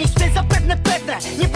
miejsce zapewne pewne Niepewne,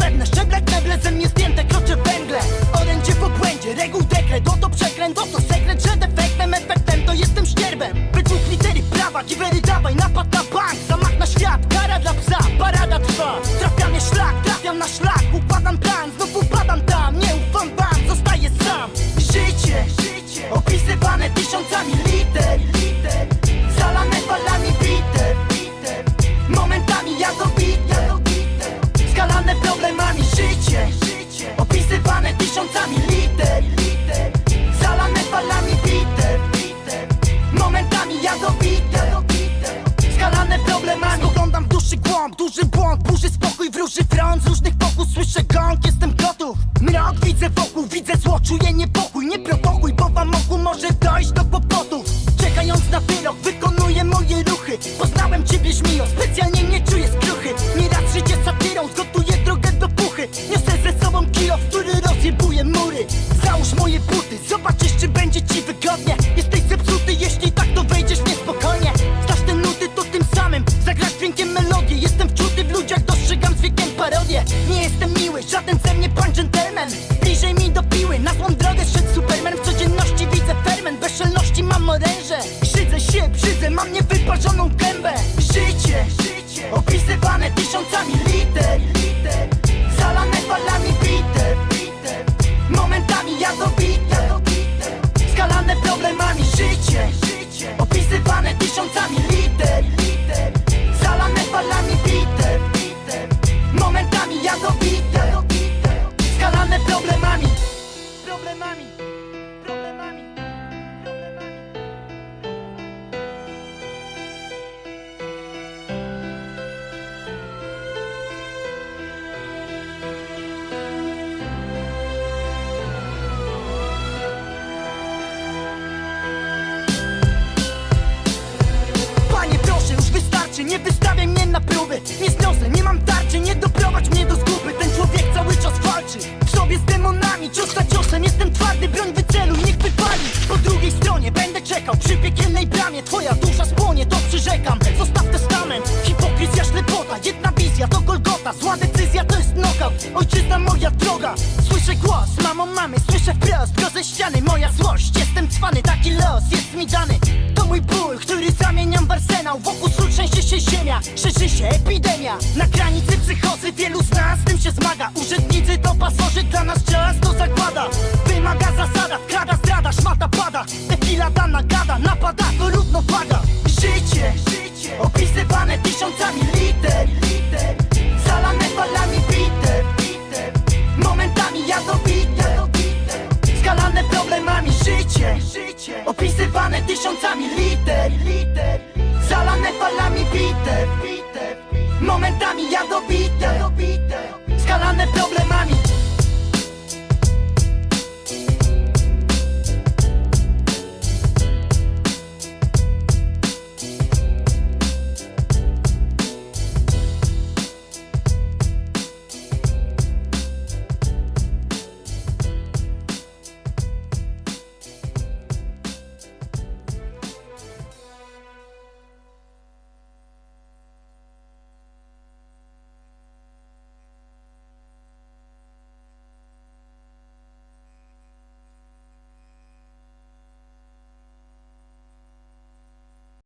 tysiącami liter, liter Zalane falami bitew, bitew Momentami. Jadowite Skalane problemami. Spoglądam w duszy głąb, duży błąd Burzy spokój, wróży front. Z różnych pokus słyszę gąk, jestem gotów. Mrok widzę wokół, widzę zło, czuję niepokój Nie niewyparzoną gębę. Życie, życie, opisywane tysiącami liter, liter Zalane falami bitew, bitew Momentami jadowite, jadowite Skalane problemami życie, życie Opisywane tysiącami nie wystawiaj mnie na próby. Nie zniosę, nie mam tarczy, nie doprowadź mnie do zguby. Ten człowiek cały czas walczy. W sobie z demonami, cios za ciosem. Jestem twardy, broń wyceluj, niech wypali. Po drugiej stronie będę czekał przy piekielnej bramie. Twoja dusza spłonie, to przyrzekam. Zostaw testament, hipokryzja, ślepota Jedna wizja to Golgota, zła decyzja to jest knockout. Ojczyzna moja droga, słyszę głos Mamo, mamy, słyszę wprost, grozę ściany Moja złość, jestem cwany, taki los jest mi dany. To mój ból, który zamieniam w arsenał. Wokół trzęsie się szerzy się epidemia. Na granicy psychozy wielu z nas z tym się zmaga. Urzędnicy to pasoży, dla nas czas to zakłada. Wymaga zasada, wkrada zdrada, szmata pada. Tequila dana gada, napada, to